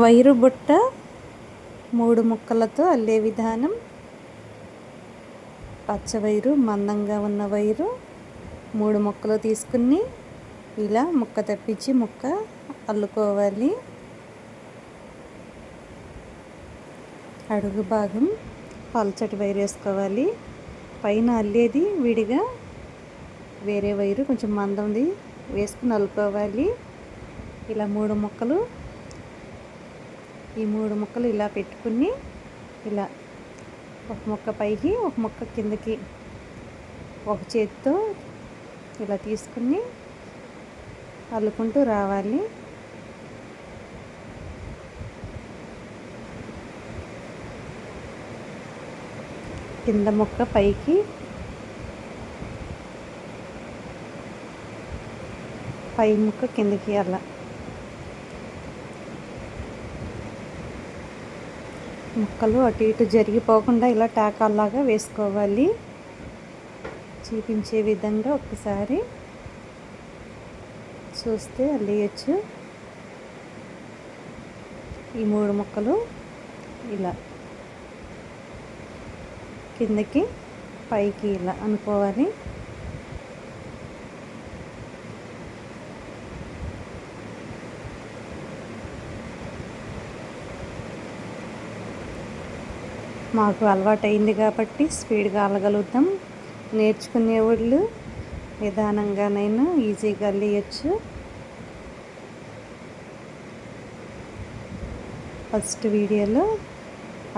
Wire బుట్ట మూడు ముక్కలతో అల్లే విధానం. పచ్చ వైరు మందంగా ఉన్న వైరు మూడు ముక్కలు తీసుకుని ఇలా ముక్క తప్పించి ముక్క అల్లుకోవాలి. అడుగు భాగం పల్చటి వైరు వేసుకోవాలి. పైన అల్లేది విడిగా వేరే వైరు కొంచెం మందంది వేసుకుని అల్లుకోవాలి. ఇలా మూడు ముక్కలు ఈ మూడు ముక్కలు ఇలా పెట్టుకుని ఇలా ఒక ముక్క పైకి ఒక ముక్క కిందకి ఒక చేతితో ఇలా తీసుకుని అల్లుకుంటూ రావాలి. కింద ముక్క పైకి పై ముక్క కిందకి అలా. ముక్కలు అటు ఇటు జరిగిపోకుండా ఇలా టాకాల్లాగా వేసుకోవాలి. చూపించే విధంగా ఒకసారి చూస్తే అల్లేయచ్చు. ఈ మూడు ముక్కలు ఇలా కిందకి పైకి ఇలా అనుకోవాలి. మాకు అలవాటైంది కాబట్టి స్పీడ్గా అలగలుగుతాం నేర్చుకునే వాళ్ళు నిదానంగానైనా ఈజీగా అల్లియచ్చు. ఫస్ట్ వీడియోలో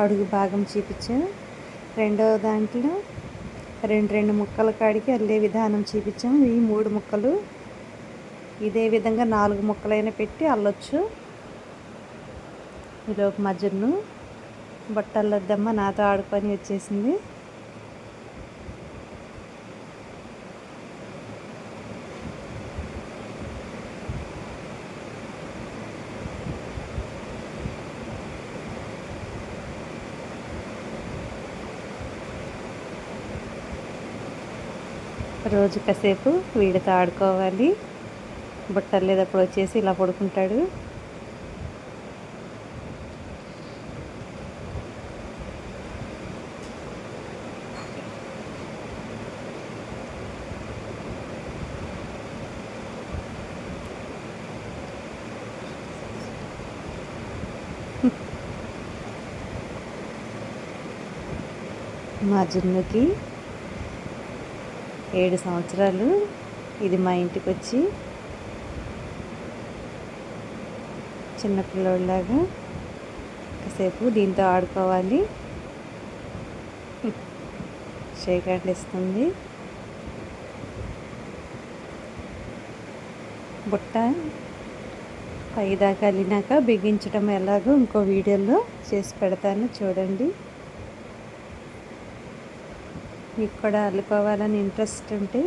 అడుగు భాగం చూపించాం. రెండవ దాంట్లో రెండు రెండు ముక్కల కాడికి అల్లే విధానం చూపించాం. ఈ మూడు ముక్కలు ఇదే విధంగా నాలుగు ముక్కలైనా పెట్టి అల్లొచ్చు. ఈలోపు మధ్యను బట్టలద్దమ్మ నాతో ఆడుకొని వచ్చేసింది. రోజు కాసేపు వీడితో ఆడుకోవాలి. బుట్టలు లేదప్పుడు వచ్చేసి ఇలా పడుకుంటాడు. మా జున్నుకి ఏడు సంవత్సరాలు. ఇది మా ఇంటికి వచ్చి చిన్నపిల్లోళ్ళలాగా కాసేపు దీంతో ఆడుకోవాలి. షేక్ హ్యాండ్ ఇస్తుంది బుట్ట పైదాకా వెళ్ళినాక బిగించడం ఎలాగో ఇంకో వీడియోలో చేసి పెడతాను. చూడండి. మీకు కూడా ఇంట్రెస్ట్ ఉంటే